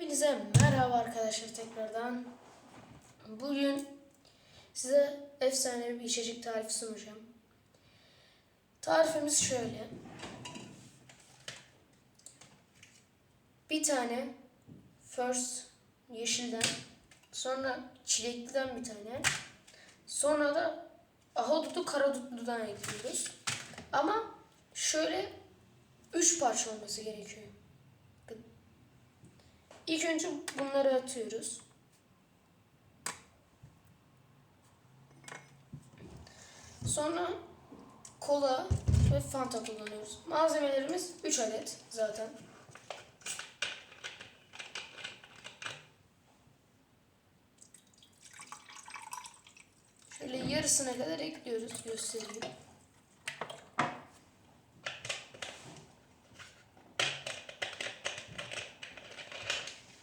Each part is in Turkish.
Hepinize merhaba arkadaşlar tekrardan. Bugün size efsane bir içecek tarifi sunacağım. Tarifimiz şöyle. Bir tane first yeşilden, sonra çilekliden bir tane, sonra da ahududu karadutludan ekliyoruz. Ama şöyle üç parça olması gerekiyor. İlk önce bunları atıyoruz. Sonra kola ve fanta kullanıyoruz. Malzemelerimiz 3 adet zaten. Şöyle yarısına kadar ekliyoruz göstereyim.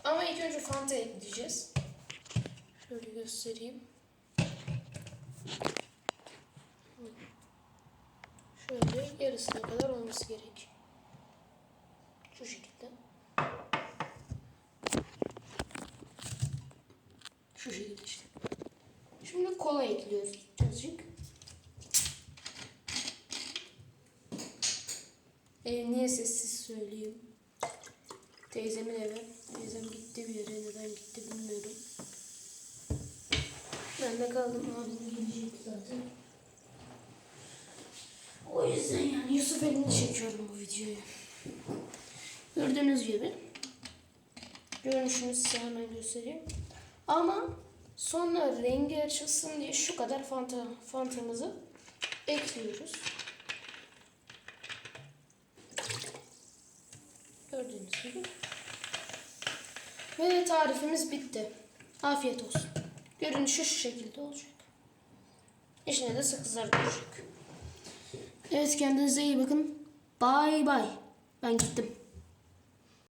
Ama ilk önce Fanta ekleyeceğiz. Şöyle göstereyim. Şöyle yarısına kadar olması gerek. Şu şekilde. Şu şekilde işte. Şimdi kola ekliyoruz azıcık. Ee, niye sessiz söyleyeyim? Teyzemin evi. Teyzem gitti bir yere. Neden gitti bilmiyorum. Ben de kaldım. Abim gelecek zaten. O yüzden yani Yusuf elini çekiyorum bu videoyu. Gördüğünüz gibi. Görünüşünü size hemen göstereyim. Ama sonra rengi açılsın diye şu kadar fanta, fantamızı ekliyoruz. Gördüğünüz gibi. Ve tarifimiz bitti. Afiyet olsun. Görünüşü şu şekilde olacak. İçine de sakızlar olacak. Evet kendinize iyi bakın. Bay bay. Ben gittim.